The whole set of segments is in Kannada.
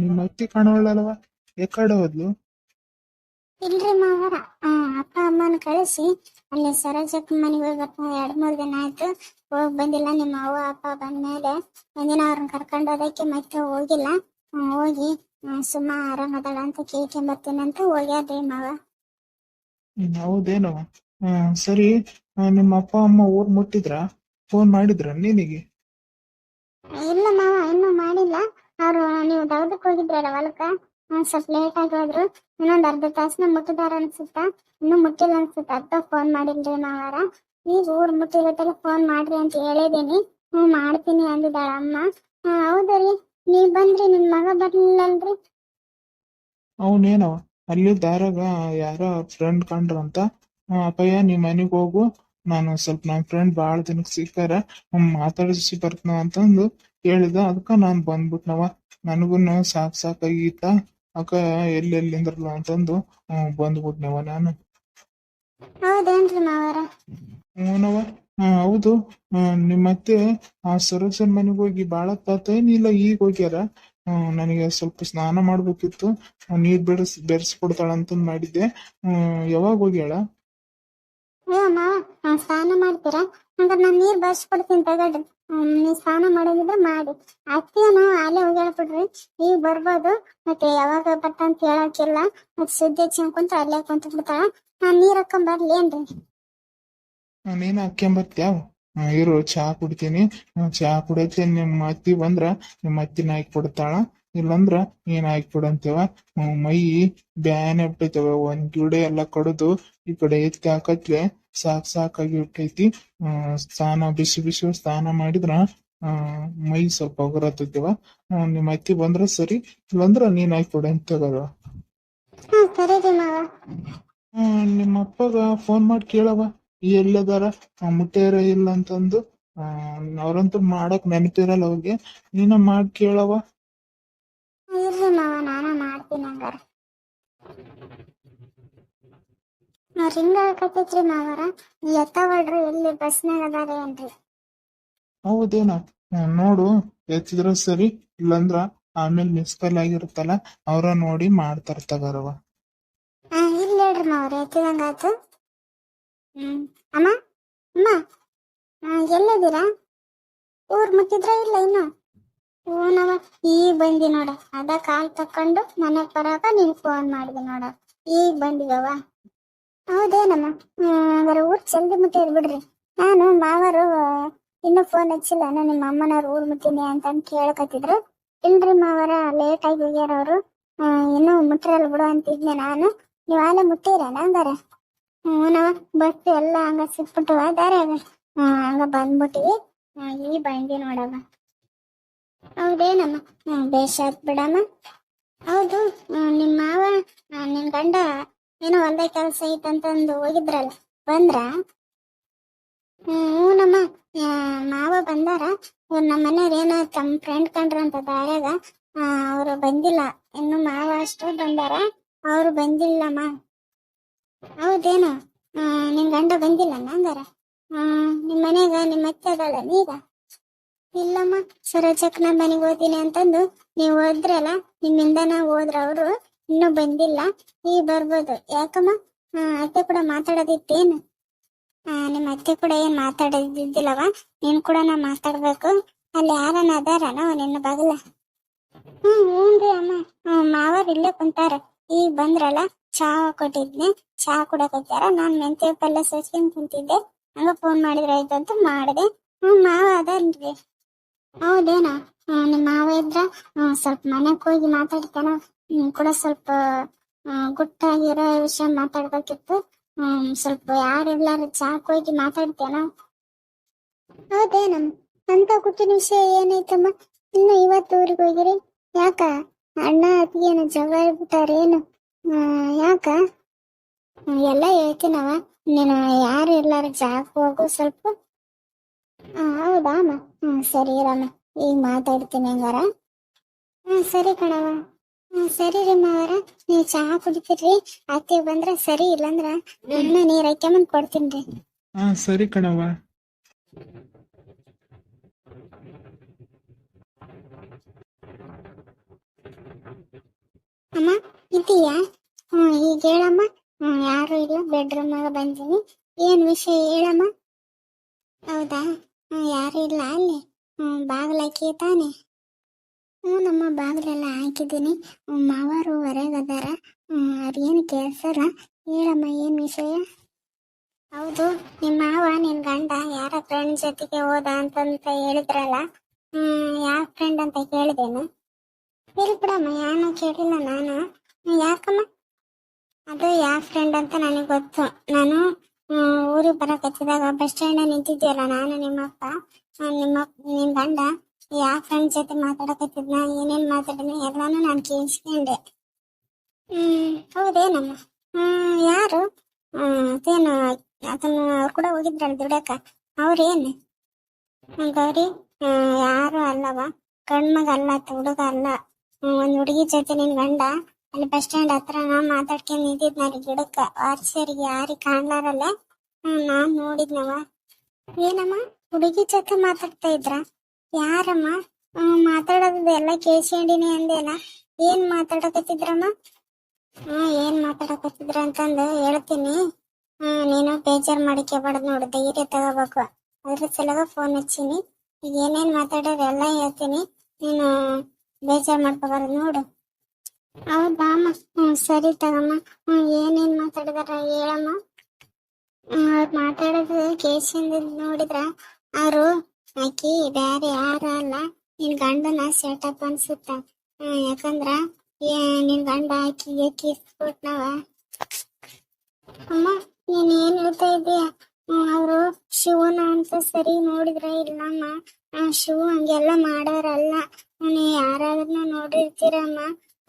ನಿಮ್ಮ ಅತ್ತಿ ಕಾಣೋಳಲ್ವಾ ಯಾಕಡೆ ಹೋದ್ಲು. ಇಲ್ರಿ ಮಾವರ ಅಪ್ಪ ಅಮ್ಮನ ಕಳಿಸಿ ಅಲ್ಲಿ ಸರೋಜಕ್ಕ ಮನೆಗೆ ಹೋಗಪ್ಪ ಬರ್ತಾ ಎರಡ್ ಮೂರ್ ದಿನ ಆಯ್ತು ಹೋಗ್ ಬಂದಿಲ್ಲ. ನಿಮ್ಮ ಅವ್ವ ಅಪ್ಪ ಬಂದ್ಮೇಲೆ ಒಂದಿನ ಅವ್ರನ್ನ ಕರ್ಕೊಂಡು ಹೋದಕ್ಕೆ ಮತ್ತೆ ಹೋಗಿಲ್ಲ. ಹೋಗಿ ಸುಮ್ಮ ಆರಾಮದಾಳ ಅಂತ ಕೇಳ್ಕೊಂಬರ್ತೀನಿ ಅಂತ ಹೋಗ್ಯಾದ್ರಿ ಮಾವ. ಹ್ಮ್, ಸರಿ. ನಿಮ್ಮ ಅಪ್ಪ ಅಮ್ಮ ಊರ್ ಮುಟ್ಟಿದ್ರ? ಫೋನ್ ಮಾಡಿದ್ರ ನಿನಗೆ? ಇಲ್ಲ ಮಾವ ಇನ್ನೂ ಮಾಡಿಲ್ಲ. ಅವ್ರು ನೀವು ದೌದಕ್ಕೆ ಹೋಗಿದ್ರಲ್ಲ ಹೊಲಕ್ಕ? ಸ್ವಲ್ಪ ಲೇಟ್ ಆಗಿ ಹೋದ್ರು. ಇನ್ನೊಂದ್ ಅರ್ಧ ತಾಸನ ಮುಟ್ಟಿದಾರ ಅನ್ಸುತ್ತ? ಇನ್ನೂ ಮುಟ್ಟಿಲ್ಲ ಅನ್ಸುತ್ತ? ಅತ್ತ ಫೋನ್ ಮಾಡಿಲ್ರಿ ಮಾವಾರ. ಈಗ ಊರ್ ಮುಟ್ಟಿರತ್ತಲ್ಲ ಫೋನ್ ಮಾಡ್ರಿ ಅಂತ ಹೇಳಿದೀನಿ. ಹ್ಮ್, ಮಾಡ್ತೀನಿ ಅಂದಿದ್ದಾಳ ಅಮ್ಮ. ಹೌದ್ರಿ ನೀ ಬಂದ್ರಿ, ನಿನ್ ಮಗ ಬರ್ಲಿಲ್ಲಲ್ರಿ? ಅವನೇನವ ಅಲ್ಲಿ ದಾರಾಗ ಯಾರೋ ಫ್ರೆಂಡ್ ಕಂಡ್ರಂತ ಅಪ್ಪಯ್ಯ ನಿಮ್ ಮನೆಗ್ ಹೋಗು. ನಾನು ಸ್ವಲ್ಪ ನನ್ನ ಫ್ರೆಂಡ್ ಭಾಳ ದಿನಕ್ಕೆ ಸಿಕ್ಕಾರ. ಮಾತಾಡಿಸಿ ಬರ್ತನ ಅಂತಂದು. ಹೇಳಿದ ಅದಕ್ಕ ನಾನ್ ಬಂದ್ಬಿಟ್ನವ ನನಗೂನು ಸಾಕ್ ಸಾಕಾಗಿತ್ತ ಅಕ್ಕ ಎಲ್ಲೆಲ್ಲಿಂದ್ರಲ್ಲ ಅಂತಂದು ಬಂದ್ಬಿಟ್ನವ ನಾನು. ಹೌದೇನ್ರಿ ಮಾವಾರ? ಹ್ಞೂನವ ಹೌದು. ನಿಮ್ಮತ್ತೆ ಆ ಸರೋಸನ್ ಮನೆಗೆ ಹೋಗಿ ಬಾಳ ತಾತೇನಿಲ್ಲ ಈಗ ಹೋಗ್ಯಾರ. ನನಗೆ ಸ್ವಲ್ಪ ಸ್ನಾನ ಮಾಡ್ಬೇಕಿತ್ತು. ನೀರ್ ಬೆರೆಸ್ ಬೆರೆಸ್ಕೊಡ್ತಾಳಂತಂದ್ ಮಾಡಿದ್ದೆ. ಹ್ಮ್, ಯಾವಾಗ ಹೋಗ್ಯಾಳ? ಸ್ನಾನ ಮಾಡ್ತೀರಾ? ಹಂಗಾರೆ ನಾನ್ ನೀರ್ ತಗೊಳ್ರಿ. ಹ್ಮ್, ನೀವ್ ಸ್ನಾನ ಮಾಡೋದಿದ್ರೆ ಮಾಡಿ. ಅತ್ತೇನು ಅಲ್ಲೇ ಹೋಗಿ ಹೇಳ್ಬಿಡ್ರಿ ಈಗ ಬರ್ಬೋದು. ಮತ್ತೆ ಯಾವಾಗ ಬರ್ತಂತ ಹೇಳಕ್ಕಿಲ್ಲ. ಮತ್ತೆ ಸುದ್ದಿ ಹಚ್ಕೊಂಡ್ ಕುಂತ ಅಲ್ಲೇ ಕುಂತ ಬಿಡ್ತಾಳ ನಾನ್ ನೀರ್ ಹಾಕೊಂಡ್ ಬರ್ಲಿ ಏನ್ರಿ? ನೀನ್ ಹಾಕ್ಯಂಬರ್ತ್ಯಾವ ಇರು ಚಹಾ ಕುಡಿತೀನಿ. ಚಾ ಚಹಾ ಕುಡಿಯಕ್ಕೆ ನಿಮ್ಮ ಅತ್ತಿ ಬಂದ್ರ ನಿಮ್ಮ ಅತ್ತಿನ ಹಾಕಿ ಕೊಡ್ತಾಳ ಇಲ್ಲಂದ್ರ ಏನ್ ಹಾಕಿ ಕೊಡಂತೇವ ಹ್ಮ್, ಮೈ ಬ್ಯಾನೆ ಬಿಟ್ಟೈತವ. ಒಂದ್ ಗಿಡ ಎಲ್ಲ ಕಡ್ದು ಈ ಕಡೆ ಎತ್ತಿ ಹಾಕತ್ಲೆ ಸಾಕ್ ಸಾಕಾಗಿ ಹೊಟ್ಟೈತಿ ಸ್ನಾನ ಬಿಸಿ ಬಿಸಿ ಸ್ನಾನ ಮಾಡಿದ್ರ ಆ, ಮೈ ಸ್ವಲ್ಪ ಒಗರತ್ತೈತಿವ ನಿಮ್ಮ ಅತ್ತಿ ಬಂದ್ರ ಸರಿ ಇಲ್ಲಂದ್ರ ನೀನ್ ಆಯ್ತು ಅಂತ ಮಾವ. ನಿಮ್ಮ ಅಪ್ಪಗ ಫೋನ್ ಮಾಡಿ ಕೇಳವ ಎಲ್ಲದಾರ? ಮುಟ್ಟೇರ ಇಲ್ಲ ಅಂತಂದು. ಆ, ಅವ್ರಂತೂ ಮಾಡಕ್ ನೆನಪಿರಲ್ಲ ಅವ್ರಿಗೆ ನೀನ ಮಾಡಿ ಕೇಳವ ಇರ್ರಿ ಮಾವ ನಾನ ಮಾಡ್ತೀನಿ ಹಂಗಾರ. ರಿಂಗ್ ಹಾಕತ್ತೈತ್ರಿ ಮಾವರ. ಎತ್ತವಳ್ರಿ ಎಲ್ಲಿ ಬಸ್ನಾಗ ಅದಾರೆ ಏನ್ರಿ? ಹೌದೇನ? ನೋಡು ಎತ್ತಿದ್ರ ಸರಿ ಇಲ್ಲಂದ್ರ ಆಮೇಲೆ ಮಿಸ್ ಕಾಲ್ ಆಗಿರುತ್ತಲ್ಲ ಅವ್ರ ನೋಡಿ ಮಾಡ್ತಾರ ತಗರವ ಇಲ್ಲ ಹೇಳ್ರಿ ಮಾವ್ರ ಎತ್ತಿದಂಗ ಹ್ಮ್ ಅಮ್ಮ ಅಮ್ಮ ಆ, ಎಲ್ಲಿದ್ದೀರಾ? ಊರ್ ಮುಟ್ಟಿದ್ರ ಇಲ್ಲ ಇನ್ನು? ಹೂನವ ಈಗ ಬಂದಿ ನೋಡ. ಅದ ಕಾಲ್ ತಕೊಂಡು ಮನೆಗ್ ಬರಾಕ ನೀನ್ ಫೋನ್ ಮಾಡಿದೆ ನೋಡ. ಈಗ ಬಂದಿದವ ಹೌದೇನಮ್ಮ ಹಂಗಾರೆ ಊರ್ ಜಲ್ದಿ ಮುಟ್ಟಿ ಬಿಡ್ರಿ. ನಾನು ಮಾವರು ಇನ್ನೂ ಫೋನ್ ಹಚ್ಚಿಲ್ಲ. ನಾನು ನಿಮ್ಮ ಅಮ್ಮನವ್ರ ಊರ್ ಮುಟ್ಟಿನಿ ಅಂತ ಕೇಳಕತ್ತಿದ್ರು. ಇಲ್ರಿ ಮಾವರ ಲೇಟ್ ಆಗಿ ಹೋಗ್ಯಾರ ಅವರು ಇನ್ನೂ ಮುಟ್ಟಿರಲ್ಲ ಬಿಡು ಅಂತಿದ್ನೆ ನಾನು. ನೀವು ಆಲೆ ಮುಟ್ಟಿರೇನ ಹಂಗಾರೆ. ಹ್ಞೂ ಬಸ್ ಎಲ್ಲ ಹಂಗ ಸಿಕ್ಬಿಟ್ಟು ದಾರ್ಯಾಗ ಹಂಗ ಬಂದ್ಬಿಟ್ಟಿವಿ. ಈ ಬಂದಿ ನೋಡವ. ಹೌದೇನಮ್ಮ ಹ್ಮ್ ಬೇಷ್ ಆತ್ ಬಿಡಮ್ಮ. ಹೌದು ನಿಮ್ಮ ನಿಮ್ ಮಾವ ನಿನ್ ಗಂಡ ಏನೋ ಒಂದೇ ಕೆಲಸ ಐತಂತಂದು ಹೋಗಿದ್ರಲ್ಲ, ಬಂದ್ರ? ಹ್ಮ್ ಹ್ಞೂನಮ್ಮ ಮಾವ ಬಂದಾರ. ನಮ್ಮ ಮನೆಯವ್ರ ಏನೋ ತಮ್ಮ ಫ್ರೆಂಡ್ ಕಂಡ್ರಂತ ದಾರ್ಯಾಗ. ಅವರು ಬಂದಿಲ್ಲ. ಇನ್ನು ಮಾವ ಅಷ್ಟು ಬಂದಾರ. ಅವ್ರು ಬಂದಿಲ್ಲಮ್ಮ. ಹೌದೇನು? ನಿನ್ ಗಂಡ ಬಂದಿಲ್ಲ ಹಂಗಾರ? ಹ್ಮ್ ನಿಮ್ ಮನೆಗ ನಿಮ್ಮ ಅತ್ತೆ ಅದಾಳ ನೀಗ? ಇಲ್ಲಮ್ಮ ಸರೋಜಕ್ ನಮ್ಮ ಮನೆಗೆ ಓದಿನಿ ಅಂತಂದು ನೀವು ಹೋದ್ರಲ್ಲ ನಿಮ್ಮಿಂದನ ಹೋದ್ರ ಅವರು. ಇನ್ನೂ ಬಂದಿಲ್ಲ. ಈ ಬರ್ಬೋದು. ಯಾಕಮ್ಮ? ಅತ್ತೆ ಕೂಡ ಮಾತಾಡೋದಿತ್ತೇನು? ನಿಮ್ಮ ಅತ್ತೆ ಕೂಡ ಏನ್ ಮಾತಾಡೋದಿದ್ದಿಲ್ಲವ? ನೀನ್ ಕೂಡ ನಾ ಮಾತಾಡ್ಬೇಕು. ಅಲ್ಲಿ ಯಾರನ್ನ ಅದಾರನ ನಿನ್ನ ಬಗಲ? ಹ್ಮ್, ಏನ್ರಿ ಅಮ್ಮ? ಮಾವರ್ ಇಲ್ಲೇ ಕುಂತಾರ. ಈಗ ಬಂದ್ರಲ್ಲ, ಚಾ ಕೊಟ್ಟಿದ್ನೆ. ಚಾ ಕುಡಕತ್ತಾರ ನಾನ್ ಮೆಂತ್ಯ ಪಲ್ಯ ಸೋಚ್ಕೊಂಡ್ ಕುಂತಿದ್ದೆ ಹಂಗ ಫೋನ್ ಮಾಡಿದ್ರ ಆಯ್ತು ಅಂತ ಮಾಡಿದೆ. ಹ್ಮ್, ಮಾವ ಅದನ್ರಿ. ಹೌದೇನಾ? ನಿಮ್ಮ ನಿಮ್ ಮಾವ ಇದ್ರ? ಸ್ವಲ್ಪ ಮನೆಗೆ ಹೋಗಿ ಮಾತಾಡ್ತಾನ. ಕೂಡ ಸ್ವಲ್ಪ ಗುಟ್ಟಾಗಿರೋ ವಿಷಯ ಮಾತಾಡ್ಬೇಕಿತ್ತು. ಹ್ಮ್ ಸ್ವಲ್ಪ ಯಾರು ಇರ್ಲಾರ ಚಾಕ್ ಹೋಗಿ ಮಾತಾಡ್ತೇನ ಹೌದೇನಮ್ಮ? ಅಂತ ಗುಟ್ಟಿನ ವಿಷಯ ಏನೈತಮ್ಮ ಇನ್ನು ಇವತ್ತು ಊರಿಗೆ ಹೋಗಿರಿ ಯಾಕ? ಅಣ್ಣ ಅತ್ತಿಗೇನು ಜಗಳ ಬಿಟ್ಟಾರೇನು ಹ್ಮ್, ಯಾಕ? ಎಲ್ಲ ಹೇಳ್ತೀನವ. ನೀನು ಯಾರು ಎಲ್ಲಾರು ಜಾಕ್ ಹೋಗು ಸ್ವಲ್ಪ ಹೌದಾ ಅಮ್ಮ? ಹ್ಮ್ ಸರಿ ಇರಮ್ಮ. ಈಗ ಮಾತಾಡ್ತೀನಿ ಹಂಗಾರ. ಹ್ಮ್ ಸರಿ ಕಣವ ಸರಿ ರೀ ಮಾವರ ನೀವು ಚಹಾ ಕುಡಿತೀರಿ ಅತ್ತಿ ಬಂದ್ರ ಸರಿ ಇಲ್ಲಂದ್ರ ನಾನು ನೀರ್ ಹಾಕ್ಯಂಬಂದ್ ಕೊಡ್ತೀನಿ ಹಾ ಸರಿ ಕಣವ್ವ. ಅಮ್ಮ ಇದೀಯಾ? ಹ್ಮ್ ಈಗ ಹೇಳಮ್ಮ. ಹ್ಮ್ ಯಾರು ಇಲ್ಲ ಆಗ ಬಂದೀನಿ. ಏನ್ ವಿಷಯ ಹೇಳಮ್ಮ? ಹೌದಾ? ಹ್ಮ್ ಯಾರು ಇಲ್ಲ ಅಲ್ಲಿ? ಹ್ಮ್ ಬಾಗ್ಲಾಕಿ ತಾನೆ? ಹ್ಞೂ ನಮ್ಮ ಬಾಗಿಲೆಲ್ಲ ಹಾಕಿದ್ದೀನಿ. ಮಾವರು ಹೊರಗದಾರ. ಅವ್ರೇನು ಕೇಳ್ಸಲ್ಲ ಹೇಳಮ್ಮ, ಏನು ವಿಷಯ? ಹೌದು ನಿಮ್ಮ ಮಾವ ನಿನ್ ಗಂಡ ಯಾರ ಫ್ರೆಂಡ್ ಜೊತೆಗೆ ಹೋದ ಅಂತಂತ ಹೇಳಿದ್ರಲ್ಲ? ಯಾವ ಫ್ರೆಂಡ್ ಅಂತ ಕೇಳಿದೇನು ಇಲ್ಲ ಬಿಡಮ್ಮ ಯಾನು ಕೇಳಿಲ್ಲ ನಾನು. ಯಾಕಮ್ಮ? ಅದು ಯಾವ ಫ್ರೆಂಡ್ ಅಂತ ನನಗೆ ಗೊತ್ತು. ನಾನು ಊರಿಗೆ ಊರಿಗೆ ಹಚ್ಚಿದಾಗ ಬಸ್ ಸ್ಟ್ಯಾಂಡ್ ನಿಂತಿದ್ದೀವಲ್ಲ ನಾನು ನಿಮ್ಮಪ್ಪ ನಿಮ್ಮ ನಿಮ್ಮ, ನಿಮ್ ಗಂಡ. ಯಾವ ಫ್ರೆಂಡ್ ಜೊತೆ ಮಾತಾಡಕತ್ತಿದ್ನ, ಏನೇನ್ ಮಾತಾಡಿನ ಎಲ್ಲಾನು ನಾನು ಕೇಳಿಸ್ಕೊಂಡೆ. ಹ್ಮ್, ಹೌದೇನಮ್ಮ? ಹ್ಮ್, ಯಾರು? ಅದೇನು ಅದನ್ನು ಅವ್ರು ಕೂಡ ಹೋಗಿದ್ರಲ್ಲ ದುಡಕ ಅವ್ರೇನು ಗೌರಿ ಯಾರು ಅಲ್ಲವ? ಗಂಡ್ಮಗ ಅಲ್ಲ ಹುಡುಗ ಅಲ್ಲ. ಒಂದ್ ಹುಡುಗಿ ಜೊತೆ ನಿನ್ ಗಂಡ? ಅಲ್ಲಿ ಬಸ್ ಸ್ಟ್ಯಾಂಡ್ ಹತ್ರ ನಾ ಮಾತಾಡ್ಕೊಂಡ್ ನಿಂತಿದ್ನ ನಾನು ಗಿಡಕ್ಕ. ವಾರ್ಸರಿಗೆ ಯಾರಿಗೆ ಕಾಣ್ಲಾರಲ್ಲ? ನಾನ್ ನೋಡಿದ್ನವ. ಏನಮ್ಮ? ಹುಡುಗಿ ಜೊತೆ ಮಾತಾಡ್ತಾ ಇದ್ರ? ಯಾರಮ್ಮ? ಮಾತಾಡೋದು ಎಲ್ಲ ಕೇಳ್ಸ್ಕೊಂಡಿನಿ ಅಲ್ಲ. ಏನ್ ಮಾತಾಡಕತ್ತಿದ್ರಮ್ಮ? ಹ್ಮ್ ಏನ್ ಮಾತಾಡಕತ್ತಿದ್ರ ಅಂತಂದು ಹೇಳ್ತೀನಿ. ಹ್ಮ್ ನೀನು ಬೇಜಾರ್ ಮಾಡಿಕೋಬಾರ್ದು ನೋಡು. ಧೈರ್ಯ ತಗೋಬೇಕು. ಅದ್ರ ಸಲಗ ಫೋನ್ ಹಚ್ಚೀನಿ. ಈಗ ಏನೇನ್ ಮಾತಾಡೋದು ಎಲ್ಲ ಹೇಳ್ತೀನಿ. ನೀನು ಬೇಜಾರ್ ಮಾಡ್ಕೋಬಾರ್ದು ನೋಡು. ಹೌದಾ ಅಮ್ಮ? ಹ್ಮ್, ಸರಿ ತಗಮ್ಮ. ಹ್ಮ್, ಏನೇನ್ ಮಾತಾಡಿದಾರ ಹೇಳಮ್ಮ. ಅವ್ರು ಮಾತಾಡೋದು ಕೇಸಿಂದ ನೋಡಿದ್ರ. ಅವರು ಆಕಿ ಬ್ಯಾರೆ ಯಾರ ಅಲ್ಲ. ನಿನ್ ಗಂಡನ ಸೆಟಪ್ ಅನ್ಸುತ್ತ. ಯಾಕಂದ್ರ ನಿನ್ ಗಂಡ ಆಕಿಗೆ ಕಿಸ್ ಕೊಟ್ನವ. ಅಮ್ಮ, ನೀನ್ ಏನ್ ಹೇಳ್ತಾ ಇದೀಯ ಅವರು ಶಿವನ ಅಂತ ಸರಿ ನೋಡಿದ್ರ ಇಲ್ಲಮ್ಮ. ಆ, ಶಿವ ಹಂಗೆಲ್ಲ ಮಾಡೋರಲ್ಲ. ನೀ ಯಾರಾದ್ರೂ ನೋಡಿರ್ತೀರಮ್ಮ.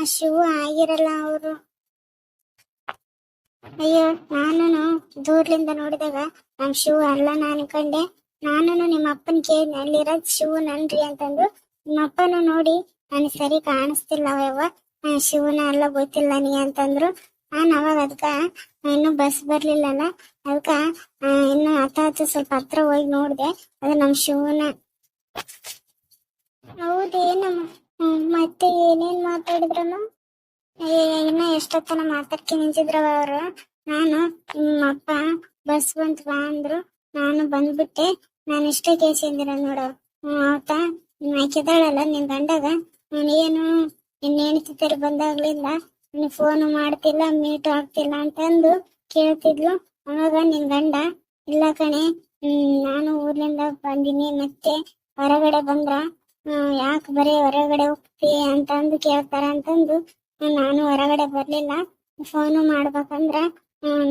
ಆ, ಶಿವ ಆಗಿರಲ್ಲ ಅವರು. ಅಯ್ಯೋ ನಾನು ದೂರ್ಲಿಂದ ನೋಡಿದಾಗ ನಮ್ ಶಿವ ಅಲ್ಲ ನಾನು ಅನ್ಕೊಂಡೆ. ನಾನು ನಿಮ್ಮ ಅಪ್ಪನ ಕೇಳಿ ಅಲ್ಲಿರೋದ್ ಶಿವ ನನ್ರಿ ಅಂತಂದು ನಿಮ್ಮ ಅಪ್ಪನು ನೋಡಿ ನಾನು ಸರಿ ಕಾಣಿಸ್ತಿಲ್ಲ ಯವ್ವ ಶಿವನ ಅಲ್ಲ ಗೊತ್ತಿಲ್ಲ ನೀ ಅಂತಂದ್ರು. ನಾನು ಅವಾಗ ಅದಕ್ಕ ಇನ್ನು ಬಸ್ ಬರ್ಲಿಲ್ಲಲ್ಲ ಅದಕ್ಕ ಇನ್ನು ಹತ್ತ ಹತ್ತು ಸ್ವಲ್ಪ ಹತ್ರ ಹೋಗಿ ನೋಡ್ದೆ, ಅದು ನಮ್ ಶಿವನ ಹೌದೇನಮ್ಮ? ಮತ್ತೆ ಏನೇನ್ ಮಾತಾಡಿದ್ರಮ್ಮ? ಇನ್ನ ಎಷ್ಟೊತ್ತನ ಮಾತಾಡ್ಕೊಂಡ್ ನಿಂತಿದ್ರವ ಅವ್ರು? ನಾನು ನಿಮ್ಮ ಅಪ್ಪ ಬಸ್ ಬಂತು ಬಾ ಅಂದ್ರು ನಾನು ಬಂದ್ಬಿಟ್ಟೆ. ನಾನು ಇಷ್ಟೇ ಕೇಳ್ಸಿಂದಿರ ನೋಡು. ಆತ ಹಾಕಿದಾಳಲ್ಲ ನಿನ್ ಗಂಡಗ? ಏನು ನಿನ್ನ ತರ ಬಂದಾಗ್ಲಿಂದ ನೀನ್ ಫೋನ್ ಮಾಡ್ತಿಲ್ಲ ಮೀಟ್ ಆಗ್ತಿಲ್ಲ ಅಂತಂದು ಕೇಳ್ತಿದ್ಲು. ಅವಾಗ ನಿನ್ ಗಂಡ, ಇಲ್ಲ ಕಣೆ ನಾನು ಊರ್ಲಿಂದ ಬಂದಿನಿ, ಮತ್ತೆ ಹೊರಗಡೆ ಬಂದ್ರ ಯಾಕೆ ಬರೀ ಹೊರಗಡೆ ಹೋಗ್ತಿ ಅಂತಂದು ಕೇಳ್ತಾರ ಅಂತಂದು ನಾನು ಹೊರಗಡೆ ಬರ್ಲಿಲ್ಲ. ಫೋನು ಮಾಡ್ಬೇಕಂದ್ರ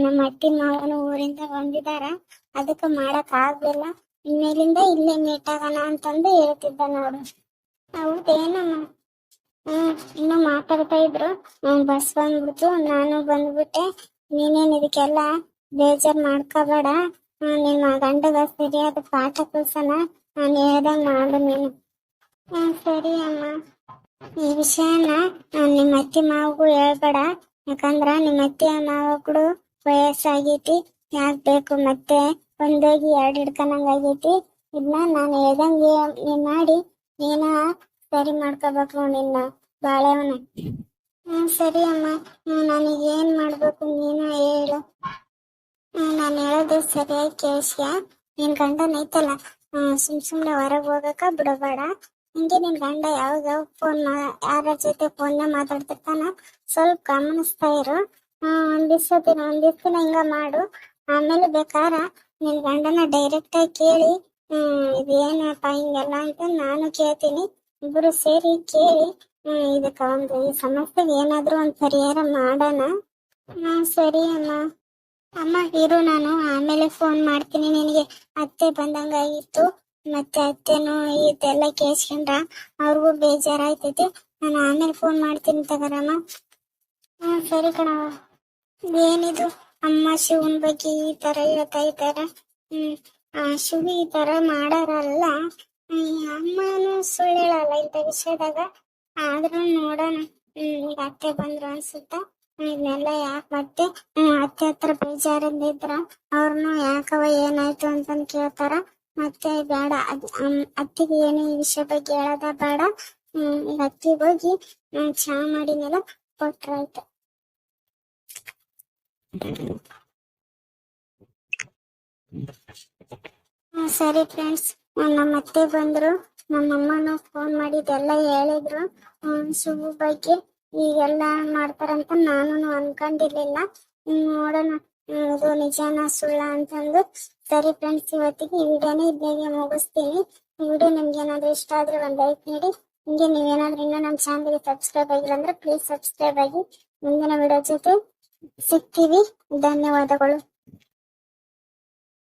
ನಮ್ಮ ಅತ್ತಿ ಮಾವನು ಊರಿಂದ ಬಂದಿದಾರ ಅದಕ್ಕ ಮಾಡಕ್ ಆಗ್ಲಿಲ್ಲ. ಇನ್ಮೇಲಿಂದ ಇಲ್ಲೇ ಮೀಟ್ ಆಗೋಣ ಅಂತಂದು ಹೇಳ್ತಿದ್ದ ನೋಡು. ಹೌದೇನಮ್ಮ ಹ್ಮ್, ಇನ್ನು ಮಾತಾಡ್ತಾ ಇದ್ರು. ಬಸ್ ಬಂದ್ಬಿಡ್ತು. ನಾನು ಬಂದ್ಬಿಟ್ಟೆ. ನೀನೇನ್ ಇದಕ್ಕೆಲ್ಲ ಬೇಜಾರ್ ಮಾಡ್ಕೋಬೇಡ. ನಿಮ್ಮ ಗಂಡಗ ಸರಿಯಾದ ಪಾಠ ಕಲ್ಸನ ನಾನು ಹೇಳ್ದಂಗ್ ಮಾಡು ನೀನು. ಹ್ಮ್, ಸರಿ ಅಮ್ಮ. ಈ ವಿಷಯನ ನಿಮ್ಮ ಅತ್ತಿ ಮಾವಗೂ ಹೇಳ್ಬೇಡ. ಯಾಕಂದ್ರ ನಿಮ್ಮ ಅತ್ತಿ ಮಾವಗಳು ವಯಸ್ಸಾಗೈತಿ. ಯಾಕ್ ಬೇಕು ಮತ್ತೆ? ಒಂದೋಗಿ ಎರಡು ಹಿಡ್ಕೊಂಡಂಗ ಆಗೈತಿ ಇದನ್ನ ನಾನು ಹೇಳ್ದಂಗೆ ನೀನ್ ಮಾಡಿ, ನೀನ ಸರಿ ಮಾಡ್ಕೋಬೇಕು ನಿನ್ನ ಬಾಳೆವನ ಹ್ಮ್, ಸರಿ ಅಮ್ಮ. ನನಗ್ ಏನ್ ಮಾಡ್ಬೇಕು ನೀನ ಹೇಳು. ನಾನು ಹೇಳೋದು ಸರಿಯಾಗಿ ಕೇಳಿಸ್ಯ? ನಿನ್ ಗಂಡನ ಐತಲ್ಲ ಸುಮ್ ಸುಮ್ನೆ ಹೊರಗೆ ಹೋಗಕ ಬಿಡಬೇಡ. ಹಿಂಗೆ ನಿನ್ ಗಂಡ ಯಾವಾಗ ಫೋನ್ ಯಾರ ಜೊತೆ ಫೋನ್ ಮಾತಾಡ್ತಿರ್ತಾನ, ಸ್ವಲ್ಪ ಗಮನಿಸ್ತಾ ಇರು. ಒಂದ್ ದಿವ್ಸ ಒಂದ್ ದಿವ್ಸ ಹಿಂಗ ಮಾಡು. ಆಮೇಲೆ ಬೇಕಾರ ನಿನ್ ಗಂಡನ ಡೈರೆಕ್ಟ್ ಆಗಿ ಕೇಳಿ ಇದೇನಪ್ಪ ಹಿಂಗೆಲ್ಲ ಅಂತ ನಾನು ಕೇಳ್ತೀನಿ. ಇಬ್ರು ಸೇರಿ ಕೇಳಿ ಇದಕ್ಕ ಒಂದು ಈ ಸಮಸ್ಯೆಗೆ ಏನಾದ್ರೂ ಒಂದ್ ಪರಿಹಾರ ಮಾಡೋಣ? ಹ್ಮ್ ಸರಿ ಅಮ್ಮ. ಅಮ್ಮ, ಇರು ನಾನು. ಆಮೇಲೆ ಫೋನ್ ಮಾಡ್ತೀನಿ ನಿನಗೆ. ಅತ್ತೆ ಬಂದಂಗಾಗಿತ್ತು. ಮತ್ತೆ ಅತ್ತೆನು ಇದೆಲ್ಲ ಕೇಸ್ಕೊಂಡ್ರ ಅವ್ರಿಗೂ ಬೇಜಾರಾಯ್ತೈತಿ. ನಾನು ಆಮೇಲೆ ಫೋನ್ ಮಾಡ್ತೀನಿ ತಗರಮ್ಮ. ಹ್ಮ್ ಸರಿ ಕಣವ ಏನಿದು? ಅಮ್ಮ ಶಿವನ್ ಬಗ್ಗೆ ಈ ತರ ಹೇಳ್ತಾ ಇದ್ದಾರೆ. ಹ್ಮ್ ಶಿವ ಈ ತರ ಮಾಡಾರಲ್ಲ. ಅಮ್ಮನು ಸುಳ್ಳು ಹೇಳಲ್ಲ ಇಂಥ ವಿಷಯದಾಗ. ಆದ್ರೂ ನೋಡೋಣ. ಹ್ಮ್, ಈಗ ಅತ್ತೆ ಬಂದ್ರು ಅನ್ಸುತ್ತ? ಇದನ್ನೆಲ್ಲ ಯಾಕೆ ಮತ್ತೆ? ಅತ್ತೆ ಹತ್ರ ಬೇಜಾರಿಂದ ಇದ್ರ. ಅವ್ರನ್ನು ಯಾಕವ ಏನಾಯ್ತು ಅಂತಂದ್ ಕೇಳ್ತಾರ. ಮತ್ತೆ ಬೇಡ ಅತ್ತಿಗೆ ಏನು ಈ ವಿಷಯ ಬಗ್ಗೆ ಹೇಳದ ಬೇಡ. ಹ್ಮ್, ಈಗ ಅತ್ತಿಗೆ ಹೋಗಿ ಚಾ ಮಾಡಿನೆಲ್ಲ ಕೊಟ್ರಾಯ್ತು. ಸರಿ ಫ್ರೆಂಡ್ಸ್ ನಮ್ಮ ಅತ್ತೆ ಬಂದ್ರು. ನಮ್ಮಮ್ಮನು ಫೋನ್ ಮಾಡಿದ್ದೆಲ್ಲ ಹೇಳಿದ್ರು. ಶುಭ ಬಗ್ಗೆ ಈಗೆಲ್ಲ ಮಾಡ್ತಾರಂತ ನಾನು ಅನ್ಕೊಂಡಿರ್ಲಿಲ್ಲ. ನೋಡೋಣ. ಇದು ನಿಜಾನ ಸುಳ್ಳ ಅಂತಂದು. ಸರಿ ಫ್ರೆಂಡ್ಸ್ ಇವತ್ತಿಗೆ ಈ ವಿಡಿಯೋನ ಇದ್ನೇಗೆ ಮುಗಿಸ್ತೀನಿ. ವಿಡಿಯೋ ನಿಮ್ಗೆ ಏನಾದ್ರು ಇಷ್ಟ ಆದ್ರೆ ಒಂದ್ ಲೈಕ್ ನೀಡಿ ಹಿಂಗೆ ನೀವೇನಾದ್ರೂ ಇನ್ನೂ ನಮ್ಮ ಚಾನಲ್ಗೆ ಸಬ್ಸ್ಕ್ರೈಬ್ ಆಗಿಲ್ಲ ಅಂದ್ರೆ ಪ್ಲೀಸ್ ಸಬ್ಸ್ಕ್ರೈಬ್ ಆಗಿ. ಮುಂದಿನ ವಿಡಿಯೋ ಜೊತೆ ಸಿಗ್ತೀವಿ. ಧನ್ಯವಾದಗಳು.